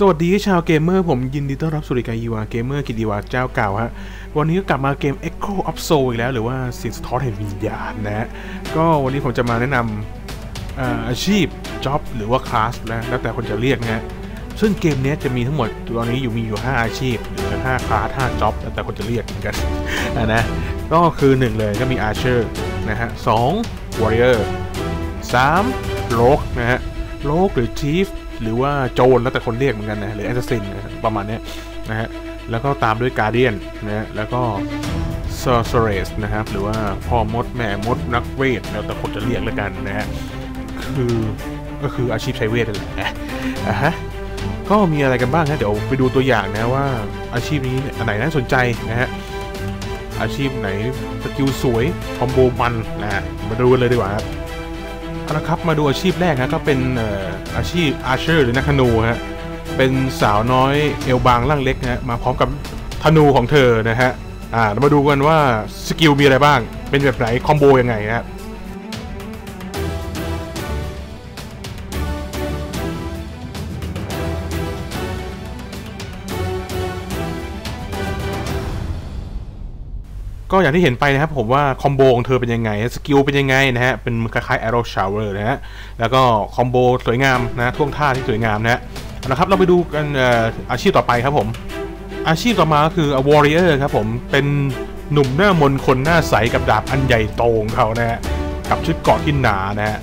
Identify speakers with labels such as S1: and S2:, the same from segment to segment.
S1: สวัสดีชาวเกมเมอร์ผมยินดีต้อนรับสู่รายการอีวาเกมเมอร์กิดีวาเจ้าเก่าฮะวันนี้ก็กลับมาเกม Echo of Soul อีกแล้ว หรือว่าเสียงสะท้อนแห่งวิญญาณนะฮะก็วันนี้ผมจะมาแนะนำอาอาชีพ job หรือว่าคลาสนะแล้วแต่คนจะเรียกนะฮะซึ่งเกมนี้จะมีทั้งหมดตอนนี้อยู่มีอยู่ 5 อาชีพหรือ5คลาส5 job แล้วแต่คนจะเรียกเหมือนกันนะนะก็คือ 1 เลยก็มี Archer นะฮะ2 Warrior 3 Rogue นะฮะ Rogue หรือ Chief หรือว่าโจรแล้วแต่คนเรียกเหมือนกันนะหรือ Assassin นประมาณนี้นะฮะแล้วก็ตามด้วย Guardian นะฮะแล้วก็ Sorceress นะครับ หรือว่าพ่อมดแม่มดนักเวทแล้วแต่คนจะเรียกแล้วกันนะฮะคือก็คืออาชีพใช้เวทนั่นแหละนะอะฮะก็มีอะไรกันบ้างฮะเดี๋ยวไปดูตัวอย่างนะว่าอาชีพนี้อันไหนน่าสนใจนะฮะอาชีพไหนสกิลสวยคอมโบมันนะมาดูกันเลยดีกว่าครับ เอาละครับมาดูอาชีพแรกนะก็เป็นอาชีพอาร์เชอร์หรือนักธนูฮะเป็นสาวน้อยเอวบางร่างเล็กนะมาพร้อมกับธนูของเธอนะฮะอ่าเรามาดูกันว่าสกิลมีอะไรบ้าง เป็นแบบไหนคอมโบยังไงฮะ ก็อย่างที่เห็นไปนะครับผมว่าคอมโบของเธอเป็นยังไงสกิลเป็นยังไงนะฮะเป็นคล้ายๆ arrow shower นะฮะแล้วก็คอมโบสวยงามนะท่วงท่าที่สวยงามนะฮะเอาละครับเราไปดูกันเอ่ออาชีพต่อไปครับผม อาชีพต่อมาก็คือ warrior ครับผมเป็นหนุ่มหน้ามนคนหน้าใสกับดาบอันใหญ่โตของเขานะฮะกับชุดเกราะที่หนานะฮะ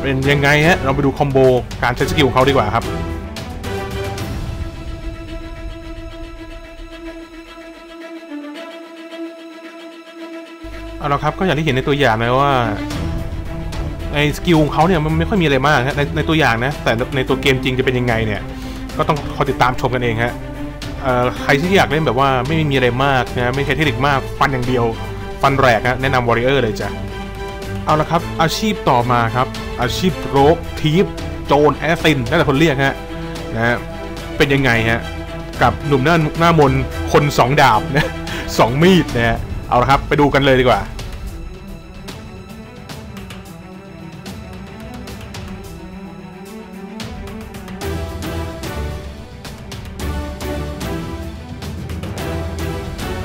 S1: เป็นยังไงฮะเราไปดูคอมโบการใช้สกิลของเขาดีกว่าครับ เอาละครับก็อย่างที่เห็นในตัวอย่างนะว่าในสกิลของเขาเนี่ยมันไม่ค่อยมีอะไรมากในในตัวอย่างนะ แต่ในตัวเกมจริงจะเป็นยังไงเนี่ย ก็ต้องคอยติดตามชมกันเองฮะใครที่อยากเล่นแบบว่าไม่มีอะไรมากนะไม่ใช่เทคนิคมากฟันอย่างเดียว ฟันแรกฮะแนะนำวอริเออร์เลยจ้ะเอาละครับ อาชีพต่อมาครับ อาชีพโรกทีฟโจนแอสซินนั่นแหละคนเรียกฮะนะฮะเป็นยังไงฮะกับหนุ่มหน้าหน้ามนคนสองดาบนะสองมีดนะฮะ เอาละครับ ไปดูกันเลยดีกว่า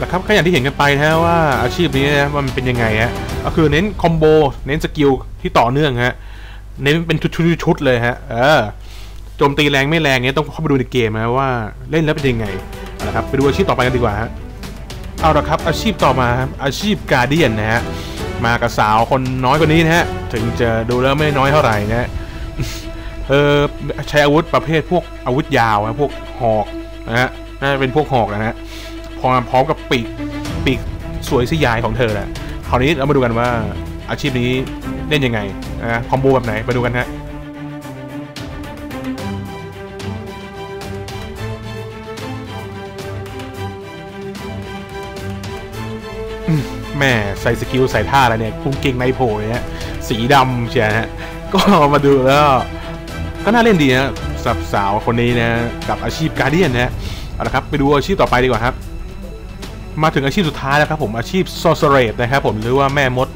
S1: นะครับก็อย่างที่เห็นกันไปนะฮะว่าอาชีพนี้นะว่ามันเป็นยังไงฮะก็คือเน้นคอมโบ เน้นสกิลที่ต่อเนื่องฮะ เน้นเป็นชุดๆเลยฮะ เออโจมตีแรงไม่แรงเนี้ยต้องเข้าไปดูในเกมนะว่าเล่นแล้วเป็นยังไงเอาละครับ ไปดูอาชีพต่อไปกันดีกว่าฮะ เอาละครับอาชีพต่อมาครับอาชีพการเดียนนะฮะมากับสาวคนน้อยกว่านี้นะฮะถึงจะดูแล้วไม่น้อยเท่าไหร่นะฮะเธอใช้อาวุธประเภทพวกอาวุธยาวนะพวกหอกนะฮะน่าจะเป็นพวกหอกนะฮะพร้อมพร้อมกับปีกปีกสวยสยายของเธอแหละคราวนี้เรามาดูกันว่าอาชีพนี้เล่นยังไงนะคอมโบแบบไหนมาดูกันฮะ แม่ใส่สกิลใส่ท่าอะไรเนี่ยกุ้งเก่งในโผล่เนี่ยสีดำเชียฮะก็มาดูแล้วก็น่าเล่นดีนะสับสาวคนนี้นะกับอาชีพการเดียนนะฮะเอาละครับไปดูอาชีพต่อไปดีกว่าครับ มาถึงอาชีพสุดท้ายแล้วครับผมอาชีพ sorceress นะครับผมหรือว่าแม่มด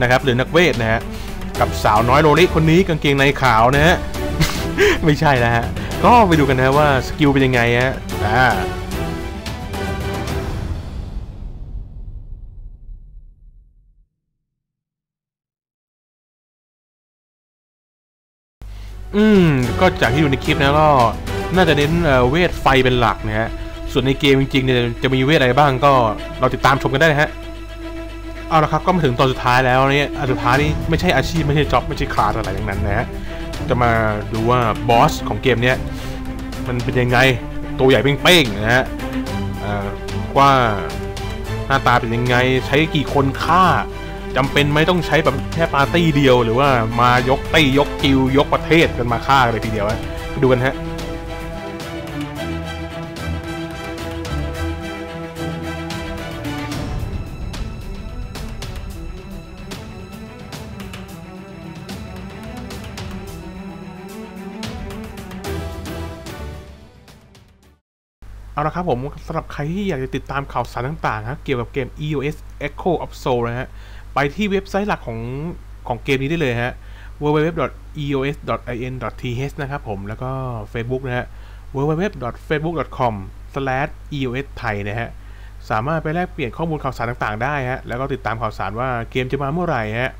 S1: นะครับหรือนักเวทนะฮะกับสาวน้อยโลลิคนนี้กางเกงในขาวนะฮะไม่ใช่นะฮะก็ไปดูกันนะว่าสกิลเป็นยังไงฮะอ่า อืม ก็จากที่ดูในคลิปนะก็น่าจะเน้นเวทไฟเป็นหลักนะฮะ ส่วนในเกมจริงๆเนี่ยจะมีเวทอะไรบ้างก็เราติดตามชมกันได้นะฮะ เอาละครับก็มาถึงตอนสุดท้ายแล้วเนี่ยอันสุดท้ายนี่ไม่ใช่อาชีพไม่ใช่จ็อบไม่ใช่คลาสอะไรอย่างนั้นนะฮะ จะมาดูว่าบอสของเกมเนี้ยมันเป็นยังไง ตัวใหญ่เป้งๆนะฮะว่าหน้าตาเป็นยังไงใช้กี่คนฆ่า จำเป็นไหมต้องใช้แบบแค่ปาร์ตี้เดียว หรือว่ามายกตี้ยกกิวยกประเทศกันมาฆ่าเลยทีเดียวฮะไปดูกันฮะเอาละครับผมสำหรับใครที่อยากจะติดตามข่าวสารต่างๆนะเกี่ยวกับเกม EOS Echo of Soul นะฮะ ไปที่เว็บไซต์หลักของของเกมนี้ได้เลยฮะ www.eos.in.th นะครับผม แล้วก็ Facebook นะฮะ www.facebook.com/eos ไทยนะฮะ สามารถไปแลกเปลี่ยนข้อมูลข่าวสารต่างๆ ได้ฮะ แล้วก็ติดตามข่าวสารว่าเกมจะมาเมื่อไหร่ฮะ